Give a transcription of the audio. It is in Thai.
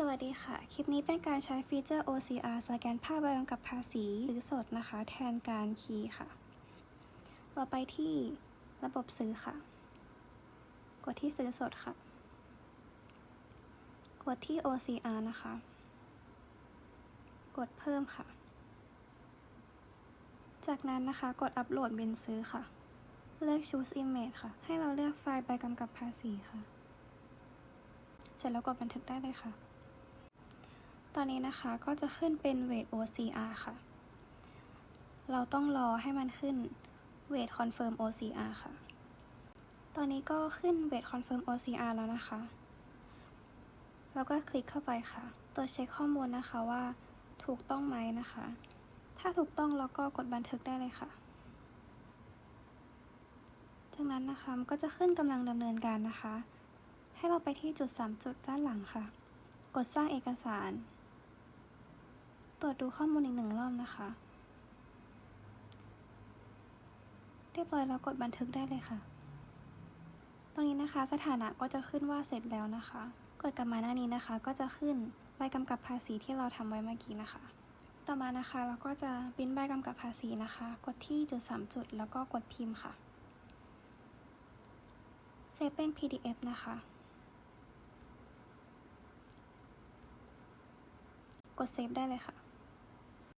สวัสดีค่ะ คลิปนี้เป็นการใช้ฟีเจอร์ OCR สแกนภาพใบกำกับภาษีซื้อสดนะคะ แทนการคีย์ค่ะ เราไปที่ระบบซื้อค่ะ กดที่ซื้อสดค่ะ กดที่ OCR นะคะ กดเพิ่มค่ะ จากนั้นนะคะกดอัปโหลดบินซื้อค่ะ เลือก choose image ค่ะ ให้เราเลือกไฟล์ใบกำกับภาษีค่ะ เสร็จแล้วกดบันทึกได้เลยค่ะ อนนี้นะคะก็จะขึ้นเป็น weight OCR ค่ะ เราต้องรอให้มันขึ้น weight confirm OCR ค่ะ ตอนนี้ก็ขึ้น weight confirm OCR แล้วนะคะ แล้วก็คลิกเข้าไปค่ะ ตัวเช็คข้อมูลนะคะว่าถูกต้องไหมนะคะ ถ้าถูกต้องเราก็กดบันทึกได้เลยค่ะ จากนั้นนะคะมันก็จะขึ้นกำลังดำเนินการนะคะ ให้เราไปที่จุด 3 จุดด้านหลังค่ะ กดสร้างเอกสาร ตรวจดูข้อมูลอีกหนึ่งรอบนะคะ เรียบร้อยแล้วกดบันทึกได้เลยค่ะ ตรงนี้นะคะสถานะก็จะขึ้นว่าเสร็จแล้วนะคะ กดกลับมาหน้านี้นะคะ ก็จะขึ้นใบกำกับภาษีที่เราทำไว้เมื่อกี้นะคะ ต่อมานะคะเราก็จะปริ้นใบกำกับภาษีนะคะ กดที่จุด3จุดแล้วก็กดพิมพ์ค่ะเซฟเป็น PDF นะคะ กดเซฟได้เลยค่ะ